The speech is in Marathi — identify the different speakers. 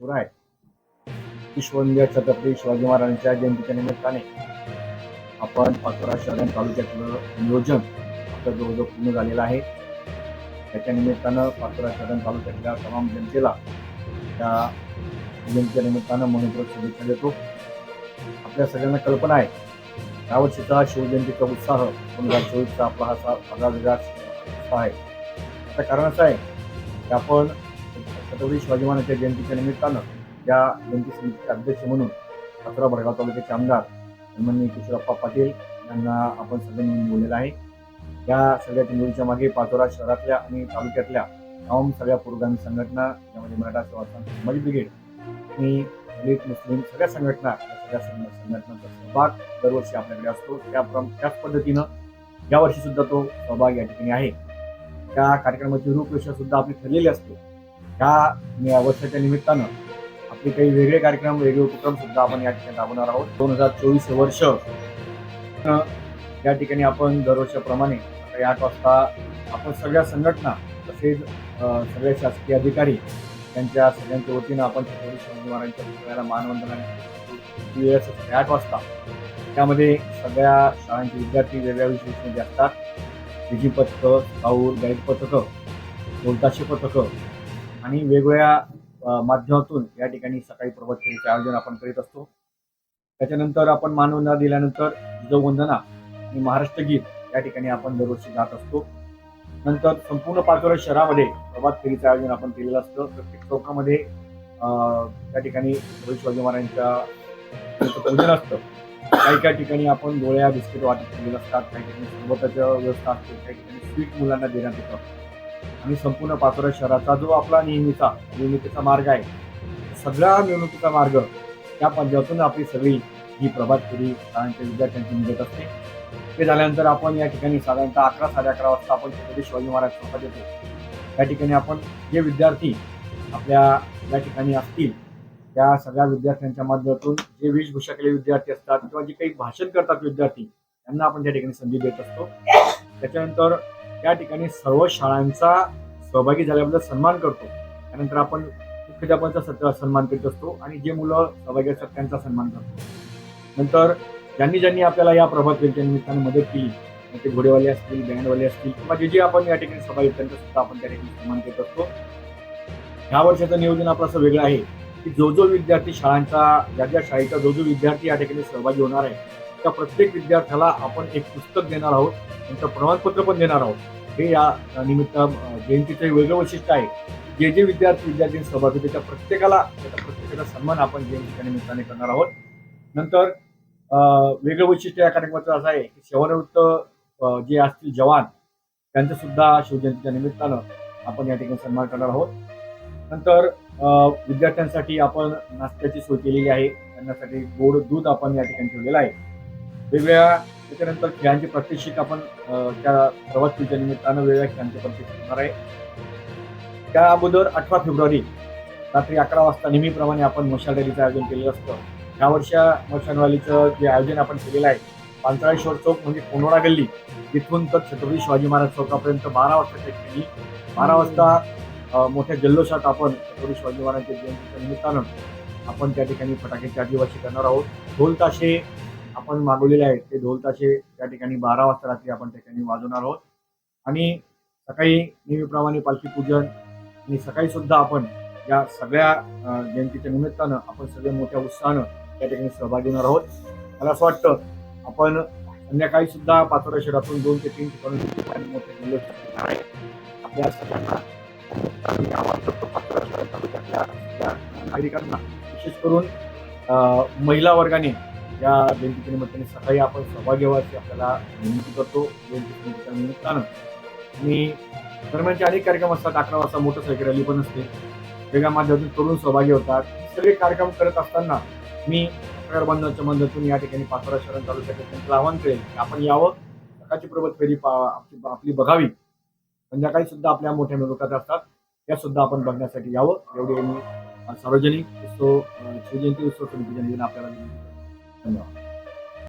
Speaker 1: सुरू विश्वविद्या छत्रपती शिवाजी महाराजांच्या जयंतीच्या निमित्ताने आपण पाचोरा शहर तालुक्यातलं नियोजन आता जवळजवळ पूर्ण झालेलं आहे. त्याच्या निमित्तानं पाचोरा शहर तालुक्यातल्या तमाम जनतेला त्या जयंतीच्या निमित्तानं मनपूर्वक शुभेच्छा देतो. आपल्या सगळ्यांना कल्पना आहे यावर्षीचा शिवजयंतीचा उत्साह दोन हजार चोवीसचा आपला हा सा- वेगळा उत्साह आहे. त्याचं कारण असं आहे की आपण छत्रपती शिवाजी महाराजांच्या जयंतीच्या निमित्तानं या जयंती समितीचे अध्यक्ष म्हणून सतरा भडगाव तालुक्याचे आमदार सन्माननीय किशोरप्पा पाटील यांना आपण सगळ्यांनी बोललेलं आहे. या सगळ्या टिंगोलीच्या मागे पाचोरा शहरातल्या आणि तालुक्यातल्या तमाम सगळ्या पुरोगामी संघटना यामध्ये मराठा सेवा समाज ब्रिगेड आणि दलित मुस्लिम सगळ्या संघटना या सगळ्या संघटनांचा सहभाग दरवर्षी आपल्याकडे असतो. त्या प्रम- त्याच पद्धतीनं यावर्षी सुद्धा तो सहभाग या ठिकाणी आहे. त्या कार्यक्रमाची रूपरेषा सुद्धा आपली ठरलेली असते. ह्या वर्षाच्या निमित्तानं आपले काही वेगळे कार्यक्रम वेगळे उपक्रम सुद्धा आपण या ठिकाणी राबवणार आहोत. दोन हजार चोवीस हे वर्ष या ठिकाणी आपण दरवर्षाप्रमाणे सकाळी आठ वाजता आपण सगळ्या संघटना तसेच सगळे शासकीय अधिकारी त्यांच्या सगळ्यांच्या वतीनं आपण छत्रपती शिवाजी महाराजांच्या पुतळ्याला मानवंदना सकाळी आठ वाजता त्यामध्ये सगळ्या शाळांचे विद्यार्थी वेगळ्या विशेषमध्ये असतात. विजी पथकं स्काऊट गाईड पथकं बोलताशी पथकं आणि वेगवेगळ्या माध्यमातून या ठिकाणी सकाळी प्रभात फेरीचे आयोजन आपण करीत असतो. त्याच्यानंतर आपण मानवंदना दिल्यानंतर जिजाऊ आणि महाराष्ट्र गीत या ठिकाणी आपण दरवर्षी गात असतो. नंतर संपूर्ण पाचोरा शहरामध्ये प्रभात फेरीचं आयोजन आपण केलेलं असतं. प्रत्येक चौकामध्ये त्या ठिकाणी शिवाजी महाराजांच्या पूजन असतं. काही काही ठिकाणी आपण गोळ्या बिस्किट वाटप केलेलं असतात. काही ठिकाणी सरबताच्या व्यवस्था असते. काही ठिकाणी स्वीट मुलांना देण्यात येतं. आणि संपूर्ण पाचोरा शहराचा जो आपला नेहमीचा निवडणुकीचा मार्ग आहे सगळा निवडणुकीचा मार्ग त्या पंजाबातून आपली सगळी ही प्रभात फेरी शाळांच्या विद्यार्थ्यांची निघत असते. ते झाल्यानंतर आपण या ठिकाणी साधारणतः अकरा साडे अकरा वाजता आपण छत्रपती शिवाजी महाराज चौकात येतो. त्या ठिकाणी आपण जे विद्यार्थी आपल्या या ठिकाणी असतील त्या सगळ्या विद्यार्थ्यांच्या माध्यमातून जे वेशभूषा केलेले विद्यार्थी असतात किंवा जे काही भाषण करतात विद्यार्थी त्यांना आपण त्या ठिकाणी संधी देत असतो. त्याच्यानंतर त्या ठिकाणी सर्व शाळांचा सहभागी झाल्याबद्दल सन्मान करतो. त्यानंतर आपण मुख्याध्यापकांचा सत्कार सन्मान करीत असतो आणि जे मुलं सहभागी असतात त्यांचा सन्मान करतो. नंतर ज्यांनी ज्यांनी आपल्याला या प्रभात फेरीच्या निमित्ताने मदत केली ते घोडेवाले असतील बँडवाले असतील किंवा जे जे आपण या ठिकाणी सहभागी घेत त्यांचा सुद्धा आपण त्या ठिकाणी सन्मान करत असतो. ह्या वर्षाचं नियोजन आपलं असं वेगळं आहे की जो जो विद्यार्थी शाळांचा ज्या ज्या शाळेचा जो जो विद्यार्थी या ठिकाणी सहभागी होणार आहे त्या प्रत्येक विद्यार्थ्याला आपण एक पुस्तक देणार आहोत त्यांचं प्रमाणपत्र पण देणार आहोत. हे या निमित्त जयंतीचं वेगळं वैशिष्ट्य आहे. जे जे विद्यार्थी विद्यार्थी सहभागी होते त्या प्रत्येकाला त्याच्या प्रत्येकाचा सन्मान आपण जयंतीच्या निमित्ताने करणार आहोत. नंतर अं, वेगळं वैशिष्ट्य या कार्यक्रमाचं असं आहे की सेवानिवृत्त जे असतील जवान त्यांचं सुद्धा शिवजयंतीच्या निमित्तानं आपण या ठिकाणी सन्मान करणार आहोत. नंतर अं, विद्यार्थ्यांसाठी आपण नाश्त्याची सोय केलेली आहे. त्यांच्यासाठी गोड दूध आपण या ठिकाणी ठेवलेलं आहे. वेगवेगळ्या त्याच्यानंतर खेळांची प्रात्यक्षिक आपण त्या त्या प्रवासीच्या निमित्तानं वेगवेगळ्या खेळांचे प्रात्यक्षिक होणार आहे. त्या अगोदर अठरा फेब्रुवारी रात्री अकरा वाजता नेहमीप्रमाणे आपण मशाल रॅलीचं आयोजन केलेलं असतं. या वर्षा मशाल रॅलीचं जे आयोजन आपण केलेलं आहे पांचाळेश्वर चौक म्हणजे कोंडोळा गल्ली तिथून तर छत्रपती शिवाजी महाराज चौकापर्यंत बारा वाजता केली. बारा वाजता मोठ्या जल्लोषात आपण छत्रपती शिवाजी महाराजांच्या जयंतीच्या निमित्तानं आपण त्या ठिकाणी फटाक्याची आदिवासी करणार आहोत. ढोल ताशे आपण मागवलेले आहेत. ते ढोल ताशे त्या ठिकाणी बारा वाजता रात्री आपण त्या ठिकाणी वाजवणार आहोत. आणि सकाळी नेहमीप्रमाणे पालखी पूजन आणि सकाळी सुद्धा आपण या सगळ्या जयंतीच्या निमित्तानं आपण सगळे मोठ्या उत्साहानं त्या ठिकाणी सहभागी होणार आहोत. मला असं वाटतं आपण संध्याकाळी सुद्धा पाचोरा शहरातून दोन ते तीन ठिकाणी मोठे आपल्या सगळ्यांना नागरिकांना. विशेष करून महिला वर्गाने या जयंतीच्या निमित्ताने सकाळी आपण सहभागी व्हायची आपल्याला विनंती करतो. जयंतीच्या निमित्तानं आणि दरम्यानचे अनेक कार्यक्रम असतात अकरा वाजता मोटरसायकल रॅली पण असते. वेगळ्या माध्यमातून तरुण सहभागी होतात. सगळे कार्यक्रम करत असताना मी पत्रकार बंधूंच्या मदतीतून या ठिकाणी पाचोरा शरण तालुक्यात त्यांचं आवाहन करेल की आपण यावं. सकाळची प्रबत फेरी पा- आपली आपली बघावी. संध्याकाळी सुद्धा आपल्या मोठ्या मिरवणुकात असतात. त्या सुद्धा आपण बघण्यासाठी यावं. एवढे मी सार्वजनिक उत्सव शिवजयंती उत्सव समितीच्या निधीनं आपल्याला विनंती करतो. धन्यवाद